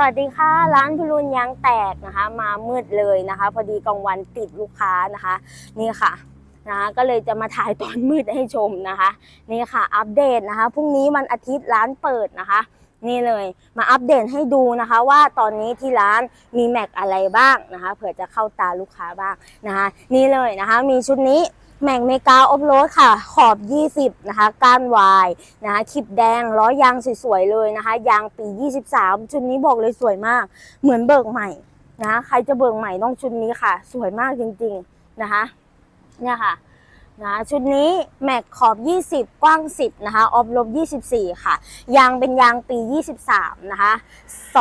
สวัสดีค่ะร้านพิรุณยางแตกนะคะ มามืดเลยนะคะ พอดีกลางวันติดลูกค้านะคะ นี่ค่ะนะคะก็เลยจะมาถ่ายตอนมืดให้ชมนะคะ นี่ค่ะ อัปเดตนะคะพรุ่งนี้วันอาทิตย์ร้านเปิดนะคะ นี่เลยมาอัปเดตให้ดูนะคะ ว่าตอนนี้ที่ร้านมีแม็กอะไรบ้างนะคะเผื่อจะเข้าตาลูกค้าบ้างนะคะ นี่เลยนะคะ มีชุดนี้ แม็กเมกาออฟโรดค่ะ ขอบ 20 นะคะ ก้านวายนะคะคลิปแดงล้อยางสวยๆ เลยนะคะ ยางปี 23 ชุดนี้บอกเลยสวยมาก เหมือนเบิกใหม่นะะใครจะเบิกใหม่ต้องชุดนี้ค่ะ สวยมากจริงๆนะคะ เนี่ยค่ะนะชุดนี้แม็กขอบ 20 กว้าง 10 นะคะ ออฟลบ 24 ค่ะ ยางเป็นยางปี 23 นะคะ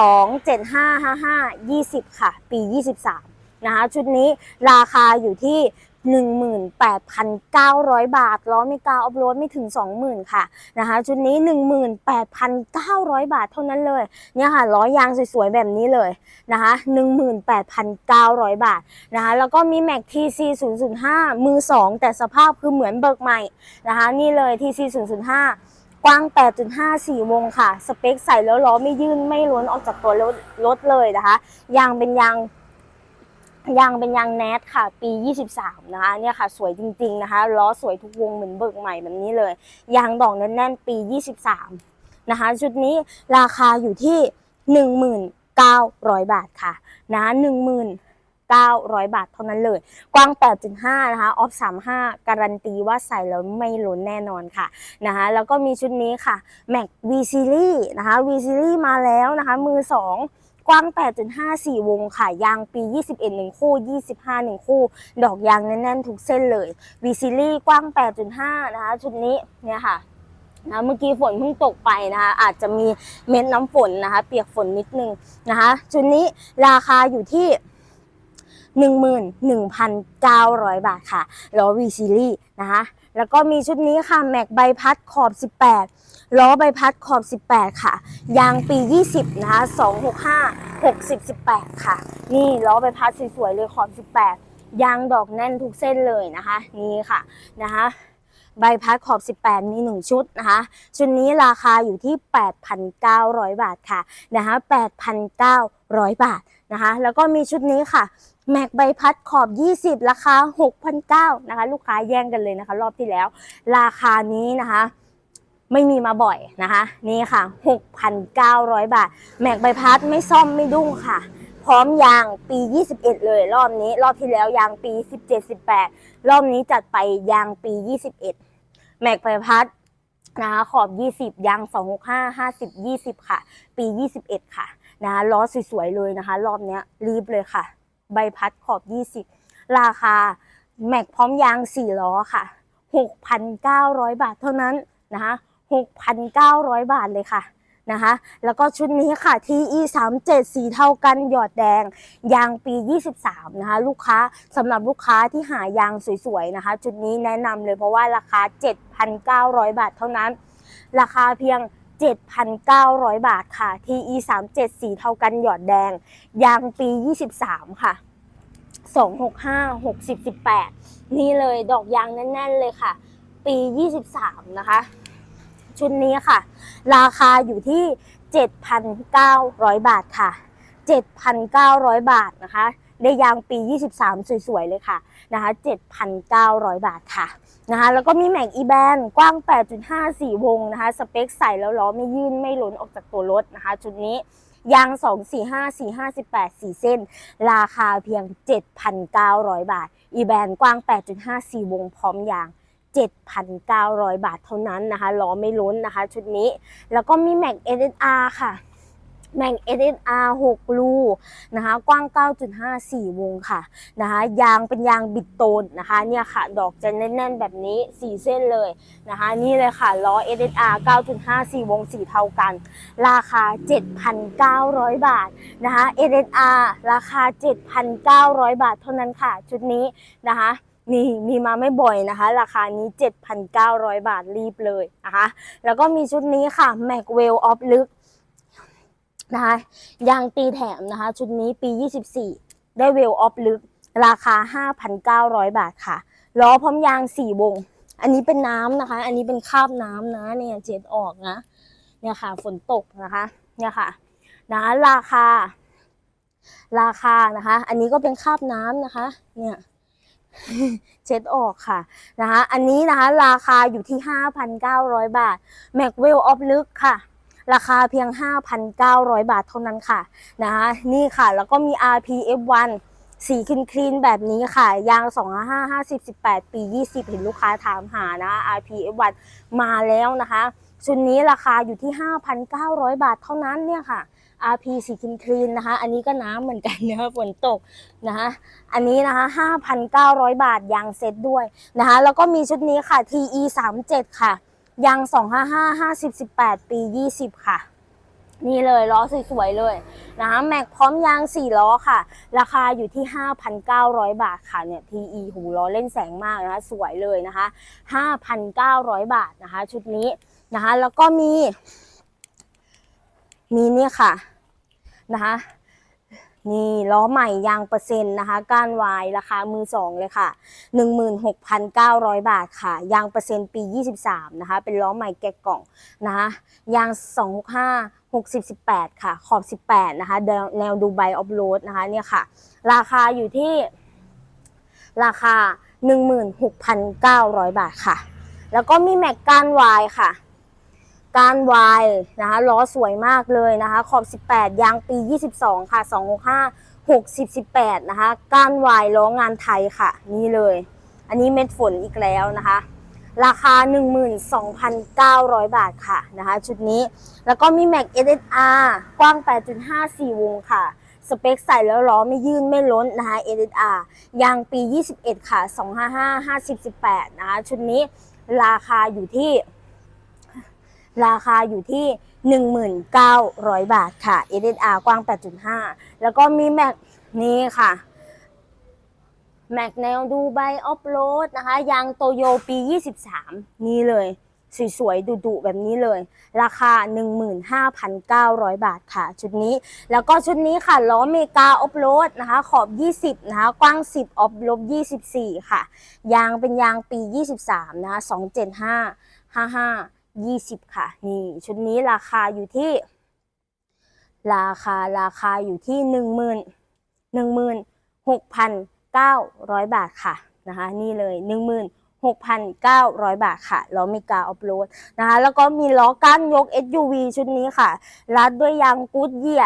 27555 20 ค่ะ ปี 23 นะคะ ชุดนี้ราคาอยู่ที่ 18,900 บาทล้อไม่กาออฟโรดไม่ถึง 20,000 ค่ะนะคะชุดนี้ 18,900 บาทเท่านั้นเลยเนี่ยค่ะล้อยางสวยๆแบบนี้เลยนะคะ18,900 บาทนะคะแล้วก็มี Mac TC 005มือ 2 แต่สภาพคือเหมือนเบิกใหม่นะคะนี่เลย TC 005กว้าง 8.5 4 วงค่ะ สเปคใส่แล้วล้อไม่ยื่นไม่ล้นออกจากตัวรถรถเลยนะคะ ยางเป็นยาง ยางเป็นยางแนทค่ะ ปี 23 นะคะเนี่ยค่ะ สวยจริง ๆ นะคะล้อสวยทุกวงเหมือนเบิกใหม่แบบนี้เลย ยางดอกแน่นๆ ปี 23 นะคะ ชุดนี้ราคาอยู่ที่ 19,000 บาทค่ะนะ19,000 บาทเท่านั้นเลย กว้าง 8.5 นะคะ ออฟ 35 การันตีว่าใส่แล้วไม่หล้นแน่นอนค่ะนะคะ แล้วก็มีชุดนี้ค่ะ Mac V Series นะคะ V Series มาแล้วนะคะ มือ 2 กว้าง 8.5 4 วงค่ะ ยางปี 21 1 คู่ 25 1 คู่ ดอกยางแน่นๆทุกเส้นเลย V Series กว้าง 8.5 นะคะ ชุดนี้เนี่ยค่ะนะเมื่อกี้ฝนเพิ่งตกไปนะคะอาจจะมีเม็ดน้ำฝนนะคะ เปียกฝนนิดนึงนะคะชุดนี้ราคาอยู่ที่ 11,900 บาทค่ะล้อ V Series นะคะ แล้วก็มีชุดนี้ค่ะแม็กใบพัดขอบ 18 ล้อใบพัดขอบ 18 ค่ะ ยางปี 20 นะคะ 265 60 18 ค่ะ นี่ล้อใบพัดสวยๆเลยขอบ 18 ยางดอกแน่นทุกเส้นเลยนะคะ นี่ค่ะนะคะใบพัดขอบ 18 มี 1 ชุดนะคะ ชุดนี้ราคาอยู่ที่ 8,900 บาทค่ะนะคะ8,900 บาทนะคะ แล้วก็มีชุดนี้ค่ะ แม็กใบพัดขอบ 20 ราคา 6,900นะคะ ลูกค้าแย่งกันเลยนะคะ รอบที่แล้ว ราคานี้นะคะไม่มีมาบ่อยนะคะ นี่ค่ะ 6,900 บาท แม็กใบพัดไม่ซ่อมไม่ดุ้งค่ะ พร้อมยางปี 21 เลย รอบนี้ รอบที่แล้วยางปี 17 18 รอบนี้จัดไปยางปี 21 แม็กใบพัดนะคะขอบ 20 ยาง 265 50 20 ค่ะ ปี 21 ค่ะนะล้อสวยๆเลยนะคะ รอบนี้รีบเลยค่ะ ใบพัดขอบ 20 ราคาแม็กพร้อมยาง 4 ล้อค่ะ 6,900 บาทเท่านั้นนะคะ6,900 บาทเลยค่ะนะคะแล้วก็ชุดนี้ค่ะ TE 37สีเท่ากันหยอดแดง ยางปี 23 นะคะ ลูกค้าสำหรับลูกค้าที่หายางสวยๆนะคะจุดนี้แนะนำเลยเพราะว่าราคา 7,900 บาทเท่านั้น ราคาเพียง 7,900 บาทค่ะ TE 37สีเท่ากันหยอดแดง ยางปี 23 ค่ะ 265 60 18 นี่เลยดอกยางแน่น ๆ เลยค่ะ ปี 23 นะคะ ชุดนี้ค่ะ ราคาอยู่ที่ 7,900 บาทค่ะ 7,900 บาทนะคะได้ยางปี 23 สวย ๆ เลยค่ะนะคะ 7,900 บาทค่ะ นะคะแล้วก็มีแม็กอีแบนกว้าง 8.5 4 วงนะคะสเปคใส่แล้วล้อไม่ยื่นไม่หล้นออกจากตัวรถนะคะ ชุดนี้ยาง 2 4 5 4 5 18 4 เส้น ราคาเพียง 7,900 บาท อีแบนกว้าง 8.5 4 วงพร้อมยาง 7,900 บาทเท่านั้นนะคะล้อไม่ล้นนะคะ ชุดนี้ แล้วก็มี Mac SSR ค่ะ Mac SSR 6รูนะคะ กว้าง 9.5 4 วงค่ะนะคะ ยางเป็นยางบิดโตนนะคะ เนี่ยค่ะ ดอกจะแน่นๆแบบนี้ 4 เส้นเลยนะคะ นี่เลยค่ะ ล้อ SSR 9.5 4 วงสีเท่ากัน ราคา 7,900 บาทนะคะ SSR ราคา 7,900 บาทเท่านั้นค่ะ ชุดนี้นะคะนี่มีมาไม่บ่อยนะคะ ราคานี้ 7,900 บาทรีบเลยนะคะ แล้วก็มีชุดนี้ค่ะ Macwell of ลึก นะคะยางตีแถมนะคะ ชุดนี้ปี 24 ได้เวลออฟลึก ราคา 5,900 บาทค่ะล้อพร้อมยาง 4 วง อันนี้เป็นน้ำนะคะ อันนี้เป็นคราบน้ำนะเนี่ยเจ็ดออกนะเนี่ยค่ะฝนตกนะคะเนี่ยค่ะนะราคา ราคานะคะ อันนี้ก็เป็นคราบน้ำนะคะ เนี่ยเช็ดออกค่ะนะคะ อันนี้นะคะ ราคาอยู่ที่ 5,900 บาท m a c w e l l of ลึกค่ะ ราคาเพียง 5,900 บาทเท่านั้นค่ะนะคะนี่ค่ะแล้วก็มี RPF1 สีคลีนคลีนแบบนี้ค่ะ ยาง 255 0 18 ปี 20 เห็นลูกค้าถามหานะ RPF1 มาแล้วนะคะชุดนี้ราคาอยู่ที่ 5,900 บาทเท่านั้นเนี่ยค่ะ RP สีคลีนคลีนนะคะ อันนี้ก็น้ำเหมือนกันนะคะฝนตกนะคะอันนี้นะคะ 5,900 บาทยางเซ็ตด้วยนะคะแล้วก็มีชุดนี้ค่ะ TE 37 ค่ะ ยาง255 50 18 ปี 20 ค่ะ นี่เลยล้อสวยๆเลยนะคะแม็กพร้อมยาง 4 ล้อค่ะ ราคาอยู่ที่ 5,900 บาทค่ะเนี่ย TE หูล้อเล่นแสงมากนะคะ สวยเลยนะคะ 5,900 บาทนะคะ ชุดนี้นะคะ แล้วก็มี มีนี่ค่ะนะคะ นี่ล้อใหม่ยางเปอร์เซ็นต์นะคะ ก้านวายราคามือสองเลยค่ะ 16,900 บาทค่ะ ยางเปอร์เซ็นต์ปี 23 นะคะ เป็นล้อใหม่แกะกล่องนะคะยาง 265 60 18 ค่ะ ขอบ 18 นะคะ แนวแนวดูไบออฟโรดนะคะเนี่ยค่ะ ราคาอยู่ที่ราคา 16,900 บาทค่ะ แล้วก็มีแม็กก้านวายค่ะ การวายนะคะล้อสวยมากเลยนะคะขอบ 18 ยางปี 22 ค่ะ 265 60 18 นะคะ ก้านวายล้องานไทยค่ะ นี่เลย อันนี้เม็ดฝนอีกแล้วนะคะ ราคา 12,900 บาทค่ะนะคะ ชุดนี้แล้วก็มี Mac SSR กว้าง 8.54 วงค่ะสเปคใส่แล้วล้อไม่ยื่นไม่ล้นนะคะ SSR ยางปี 21 ค่ะ 255 50 18 นะคะ ชุดนี้ราคาอยู่ที่ ราคาอยู่ที่ 1,900 บาทค่ะ SSR กว้าง 8.5 แล้วก็มีแม็กนี่ค่ะ แม็กแนวดูไบออฟโรดนะคะ ยางโตโยปี 23 นี่เลยสวยๆดุๆแบบนี้เลย ราคา 15,900 บาทค่ะ ชุดนี้ แล้วก็ชุดนี้ค่ะ ล้อเมกาออฟโรดนะคะ ขอบ 20 นะคะ กว้าง 10 ออฟลบ 24 ค่ะ ยางเป็นยางปี 23 นะคะ 275 55 20 ค่ะ นี่ชุดนี้ราคาอยู่ที่ ราคาราคาอยู่ที่ 10,000 16,900 บาทค่ะนะคะ นี่เลย16,900 บาทค่ะล้อเมกาออฟโรดนะคะ แล้วก็มีล้อก้านยก SUV ชุดนี้ค่ะ รัดด้วยยางกูดเยีย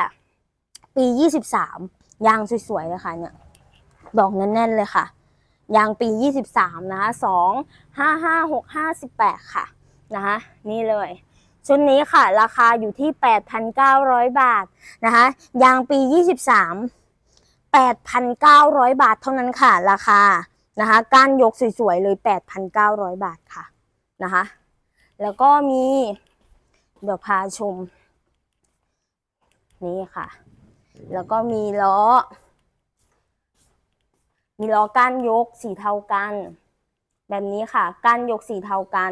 ปี 23 ยางสวยๆเลยค่ะเนี่ยดอกแน่นๆเลยค่ะ ยางปี 23 นะคะ 2 5 5 6 5 18 ค่ะ นะคะ นี่เลย ชุดนี้ค่ะ ราคาอยู่ที่ 8,900 บาทนะคะ ยางปี 23 8,900 บาทเท่านั้นค่ะ ราคานะคะก้านยกสวยๆเลย 8,900 บาทค่ะนะคะ แล้วก็มี เดี๋ยวพาชม นี่ค่ะ แล้วก็มีล้อ มีล้อก้านยกสีเทากัน แบบนี้ค่ะ ก้านยกสีเทากัน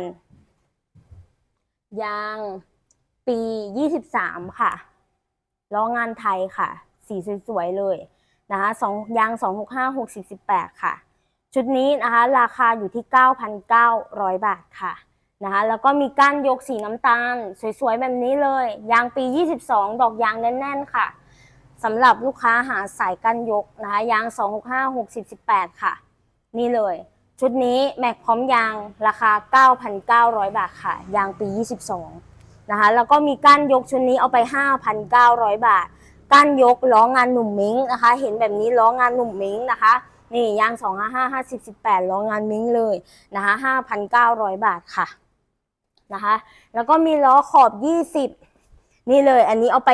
ยาง ปี 23 ค่ะล้องานไทยค่ะ สีสวยๆเลยนะคะสองยาง 265 60 18 ค่ะ ชุดนี้นะคะราคาอยู่ที่ 9,900 บาทค่ะนะคะแล้วก็มีก้านยกสีน้ำตาล สวยๆ แบบนี้เลย ยางปี 22 ดอกยางแน่นๆค่ะสำหรับลูกค้าหาสายก้านยกนะคะยาง 265 60 18 ค่ะ นี่เลย ชุดนี้แม็กพร้อมยางราคา 9,900 บาทค่ะ ยางปี 22 นะคะ แล้วก็มีก้านยกชุดนี้เอาไป 5,900 บาท ก้านยกล้องานหนุ่มมิงนะคะ เห็นแบบนี้ล้องานหนุ่มมิงนะคะ นี่ยาง 255 50 18ล้องานมิงเลยนะคะ5,900 บาทค่ะนะคะ แล้วก็มีล้อขอบ 20 นี่เลย อันนี้เอาไป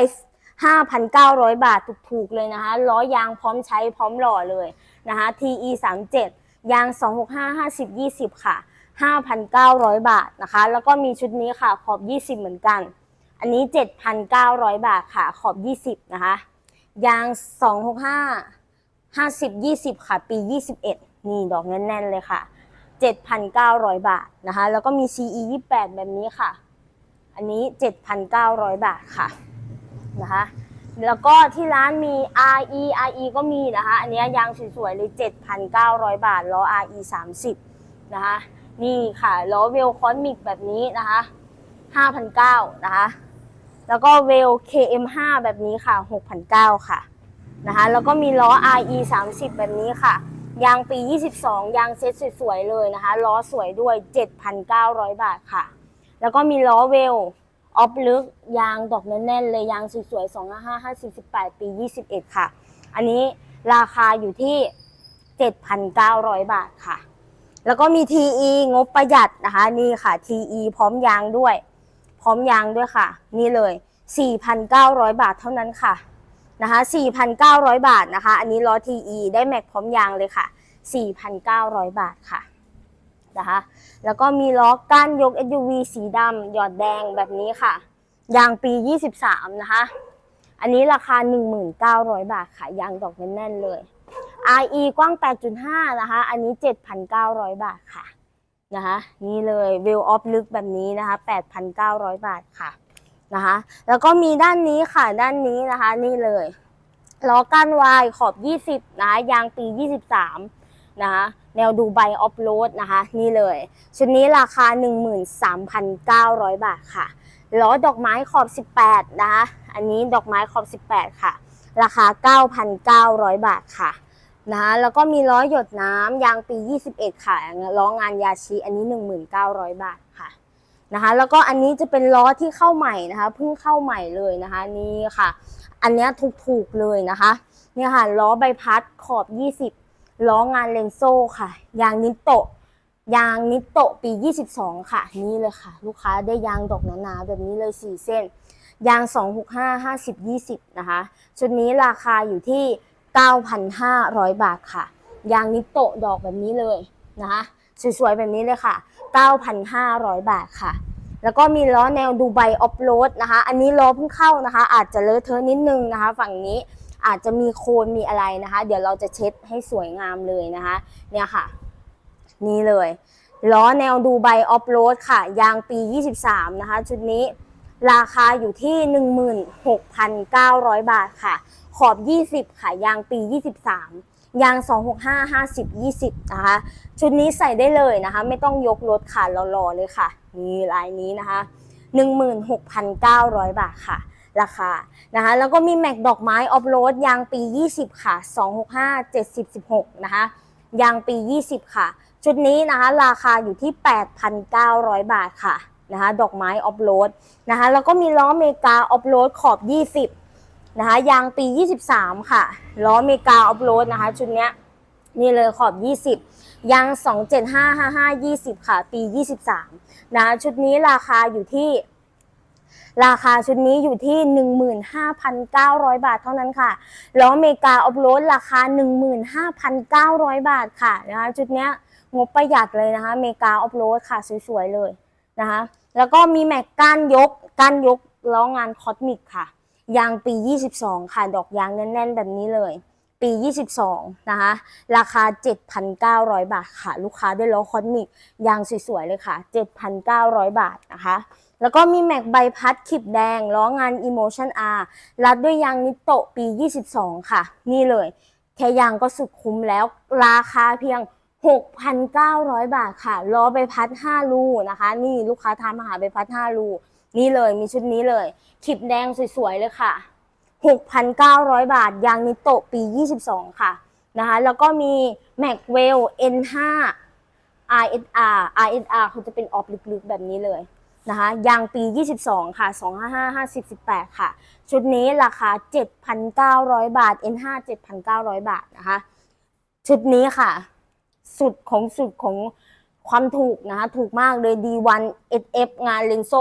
5,900 บาทถูกๆเลยนะคะ ล้อยางพร้อมใช้พร้อมหล่อเลยนะคะ TE 37 ยาง 265 50 20 ค่ะ 5,900 บาทนะคะ แล้วก็มีชุดนี้ค่ะขอบ 20 เหมือนกัน อันนี้ 7,900 บาทค่ะ ขอบ 20 นะคะ ยาง 265 50 20 ค่ะ ปี 21 นี่ดอกแน่นๆเลยค่ะ 7,900 บาทนะคะ แล้วก็มี CE 28 แบบนี้ค่ะ อันนี้ 7,900 บาทค่ะนะคะ แล้วก็ที่ร้านมี RE RE ก็มีนะคะ อันนี้ยางสวยๆเลย 7,900 บาท ล้อ RE 30 นะคะ นี่ค่ะ ล้อเวลคอนมิกแบบนี้นะคะ 5,900 นะคะ แล้วก็เวล KM5 แบบนี้ค่ะ 6,900 ค่ะ นะคะ แล้วก็มีล้อ RE 30 แบบนี้ค่ะ ยางปี 22 ยางเซ็ตสวยๆเลยนะคะ ล้อสวยด้วย 7,900 บาทค่ะ แล้วก็มีล้อเวล ออฟลึกยางดอกแน่นๆเลยยางสวยๆ255 50 18ปี 21 ค่ะ อันนี้ราคาอยู่ที่ 7,900 บาทค่ะ แล้วก็มี TE งบประหยัดนะคะ นี่ค่ะ TE พร้อมยางด้วย พร้อมยางด้วยค่ะ นี่เลย 4,900 บาทเท่านั้นค่ะนะคะ4,900 บาทนะคะ อันนี้ล้อ TE ได้แม็กพร้อมยางเลยค่ะ 4,900 บาทค่ะ นะคะ แล้วก็มีล้อก้านยก SUV สีดำหยอดแดงแบบนี้ค่ะ ยางปี 23 นะคะ อันนี้ราคา 1,900 บาทค่ะยางดอกแน่นๆเลย RE กว้าง 8.5 นะคะ อันนี้ 7,900 บาทค่ะนะคะนี่เลยวิวออฟลึกแบบนี้นะคะ8,900 บาทค่ะนะคะแล้วก็มีด้านนี้ค่ะด้านนี้นะคะนี่เลยล้อก้านวายขอบ 20 นะะยางปี 23 นะคะ แนวดูไบออฟโรดนะคะ นี่เลย ชุดนี้ราคา 13,900 บาทค่ะล้อดอกไม้ขอบ 18 นะคะ อันนี้ดอกไม้ขอบ 18 ค่ะ ราคา 9,900 บาทค่ะนะคะแล้วก็มีล้อหยดน้ำยางปี 21 ค่ะล้องานยาชีอันนี้ 1,900 บาทค่ะนะคะแล้วก็อันนี้จะเป็นล้อที่เข้าใหม่นะคะเพิ่งเข้าใหม่เลยนะคะนี่ค่ะ อันนี้ถูกๆเลยนะคะเนี่ยค่ะล้อใบพัดขอบ 20 ล้องานเลนโซ่ค่ะ ยางนิโตะ ยางนิโตะปี 22 ค่ะ นี่เลยค่ะ ลูกค้าได้ยางดอกหนาๆแบบนี้เลย 4 เส้น ยาง 265 50 20 นะคะ ชุดนี้ราคาอยู่ที่ 9,500 บาทค่ะ ยางนิโตะดอกแบบนี้เลยนะคะสวยๆแบบนี้เลยค่ะ 9,500 บาทค่ะ แล้วก็มีล้อแนวดูไบออฟโรดนะคะ อันนี้ล้อเพิ่งเข้านะคะ อาจจะเลอะเทอะนิดนึงนะคะ ฝั่งนี้ อาจจะมีโคนมีอะไรนะคะ เดี๋ยวเราจะเช็ดให้สวยงามเลยนะคะ เนี่ยค่ะ นี่เลยล้อแนวดูไบออฟโรดค่ะ ยางปี 23 นะคะ ชุดนี้ราคาอยู่ที่ 16,900 บาทค่ะ ขอบ 20 ค่ะ ยางปี 23 ยาง 265 50 20 นะคะ ชุดนี้ใส่ได้เลยนะคะ ไม่ต้องยกรถค่ะรอๆเลยค่ะ นี่ลายนี้นะคะ 16,900 บาทค่ะ ราคานะคะแล้วก็มีแม็กดอกไม้ออฟโรดยางปี 20 ค่ะ 265 70 16 นะคะยางปี 20 ค่ะ ชุดนี้นะคะราคาอยู่ที่ 8,900 บาทค่ะนะคะดอกไม้ออฟโรดนะคะแล้วก็มีล้อเมกาออฟโรดขอบ 20 นะคะยางปี 23 ค่ะ ล้อเมกาออฟโรดนะคะชุดเนี้ยนี่เลยขอบ 20 ยาง 27555 20 ค่ะ ปี 23 นะคะชุดนี้ราคาอยู่ที่ ราคาชุดนี้อยู่ที่ 15,900 บาทเท่านั้นค่ะล้อเมกาออฟโรดราคา 15,900 บาทค่ะนะคะชุดนี้งบประหยัดเลยนะคะเมกาออฟโรดค่ะสวยๆเลยนะคะแล้วก็มีแม็กก้านยกก้านยกล้องานคอสมิกค่ะ ยางปี 22 ค่ะ ดอกยางแน่นๆ แบบนี้เลย ปี 22 นะคะ ราคา 7,900 บาทค่ะ ลูกค้าได้ล้อคอสมิกยางสวยๆ เลยค่ะ 7,900 บาทนะคะ แล้วก็มีแม็กใบพัดขีบแดง ล้องาน Emotion R รัดด้วยยางนิโตะปี 22 ค่ะ นี่เลย แค่ยางก็สุดคุ้มแล้ว ราคาเพียง 6,900 บาทค่ะ ล้อใบพัด 5 ลูนะคะ นี่ลูกค้าทำหาใบพัด 5 ลู นี่เลย มีชุดนี้เลยขีบแดงสวยๆ เลยค่ะ 6,900 บาท ยางนิโตปี 22 ค่ะนะคะแล้วก็มี Macwell N5 RSR RSR เขาจะเป็นออฟลึกๆแบบนี้เลยนะคะยางปี 22 ค่ะ 255 50 18ค่ะ ชุดนี้ราคา 7,900 บาท N5 7,900 บาทนะคะ ชุดนี้ค่ะ สุดของสุดของความถูกนะคะ ถูกมากเลย D1 SF งานเลนโซ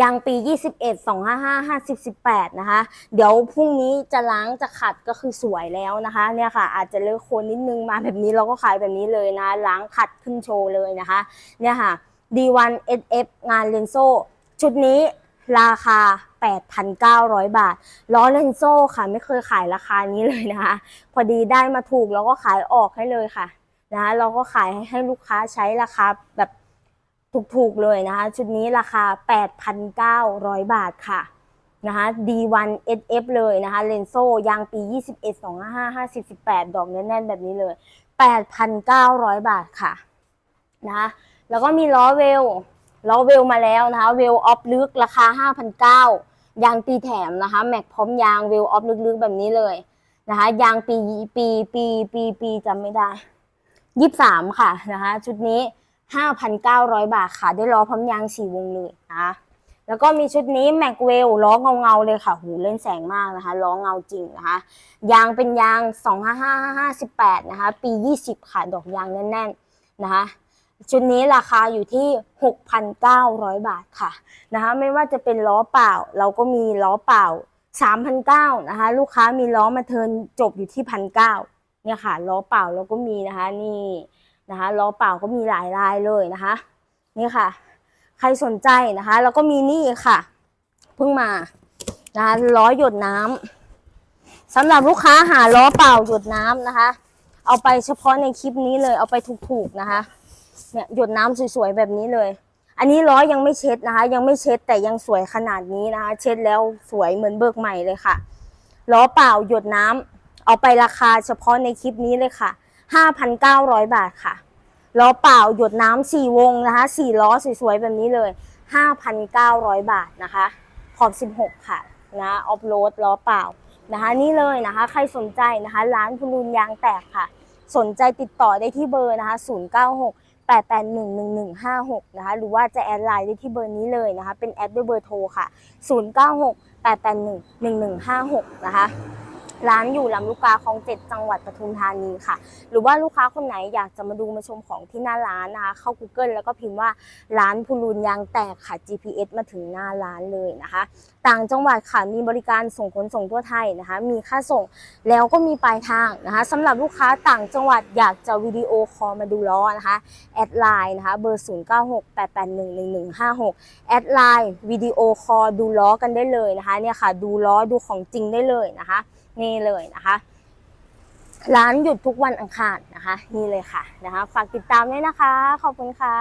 ยางปี 21 255 50 18 นะคะ เดี๋ยวพรุ่งนี้จะล้างจะขัดก็คือสวยแล้วนะคะ เนี่ยค่ะ อาจจะเลอะโคนนิดนึงมาแบบนี้เราก็ขายแบบนี้เลยนะ ล้างขัดขึ้นโชว์เลยนะคะ เนี่ยค่ะ D1 SF งานเลนโซชุดนี้ราคา 8,900 บาท ล้อเลนโซค่ะ ไม่เคยขายราคานี้เลยนะคะ พอดีได้มาถูกเราก็ขายออกให้เลยค่ะนะเราก็ขายให้ลูกค้าใช้ราคาแบบ ถูกๆเลยนะคะ ชุดนี้ราคา 8,900 บาทค่ะนะคะ D1 SF เลยนะคะเลนโซยางปี 21 25 50 18 ดอกแน่นๆแบบนี้เลย 8,900 บาทค่ะนะคะแล้วก็มีล้อเวลล้อเวลมาแล้วนะคะ เวลออฟลึกราคา 5,900 ยางตีแถมนะคะ แม็กพร้อมยางเวลออฟลึกๆแบบนี้เลยนะคะ ยางปีปีปีปีปีจำไม่ได้ 23 ค่ะนะคะ ชุดนี้ 5,900 บาทค่ะ ได้ล้อพร้อมยางสี่วงเลยนะคะแล้วก็มีชุดนี้แม็กเวลล้อเงาๆเลยค่ะ หูเล่นแสงมากนะคะล้อเงาจริงนะคะ ยางเป็นยาง25558 นะคะ ปี 20 ค่ะ ดอกยางแน่นๆนะคะ ชุดนี้ราคาอยู่ที่ 6,900 บาทค่ะนะคะ ไม่ว่าจะเป็นล้อเปล่า เราก็มีล้อเปล่า 3,900นะคะ ลูกค้ามีล้อมาเทินจบอยู่ที่ 1,900เนี่ยค่ะล้อเปล่าเราก็มีนะคะนี่ นะคะล้อเปล่าก็มีหลายลายเลยนะคะ นี่ค่ะ ใครสนใจนะคะ แล้วก็มีนี่ค่ะเพิ่งมานะคะล้อหยดน้ำสำหรับลูกค้าหาล้อเปล่าหยดน้ำนะคะ เอาไปเฉพาะในคลิปนี้เลยเอาไปถูกๆนะคะเนี่ยหยดน้ำสวยๆแบบนี้เลย อันนี้ล้อยังไม่เช็ดนะคะ ยังไม่เช็ดแต่ยังสวยขนาดนี้นะคะ เช็ดแล้วสวยเหมือนเบิกใหม่เลยค่ะล้อเปล่าหยดน้ำเอาไปราคาเฉพาะในคลิปนี้เลยค่ะ 5,900 บาทค่ะล้อเปล่าหยดน้ำสี่วงนะคะสี่ล้อสวยๆ แบบนี้เลย 5,900 บาทนะคะขอบ16 ค่ะนะออฟโรดล้อเปล่านะคะนี่เลยนะคะ ใครสนใจนะคะร้านคุณลุนยางแตกค่ะ สนใจติดต่อได้ที่เบอร์นะคะ 096 8811156 นะคะ หรือว่าจะแอดไลน์ได้ที่เบอร์นี้เลยนะคะ เป็นแอดด้วยเบอร์โทรค่ะ 096 8811156 นะคะ ร้านอยู่ลำลูกกาคลองเจ็ดจังหวัดปทุมธานีค่ะ หรือว่าลูกค้าคนไหนอยากจะมาดูมาชมของที่หน้าร้านนะคะเข้า Google แล้วก็พิมพ์ว่าร้านพูลูนยางแตกค่ะ GPS มาถึงหน้าร้านเลยนะคะ ต่างจังหวัดค่ะมีบริการส่งขนส่งทั่วไทยนะคะ มีค่าส่งแล้วก็มีปลายทางนะคะสำหรับลูกค้าต่างจังหวัดอยากจะวิดีโอคอลมาดูล้อนะคะแอดไลน์นะคะเบอร์ 0968811156 แอดไลน์วิดีโอคอลดูล้อกันได้เลยนะคะเนี่ยค่ะ ดูล้อดูของจริงได้เลยนะคะ นี่เลยนะคะ ร้านหยุดทุกวันอังคารนะคะ นี่เลยค่ะนะคะ ฝากติดตามด้วยนะคะ ขอบคุณค่ะ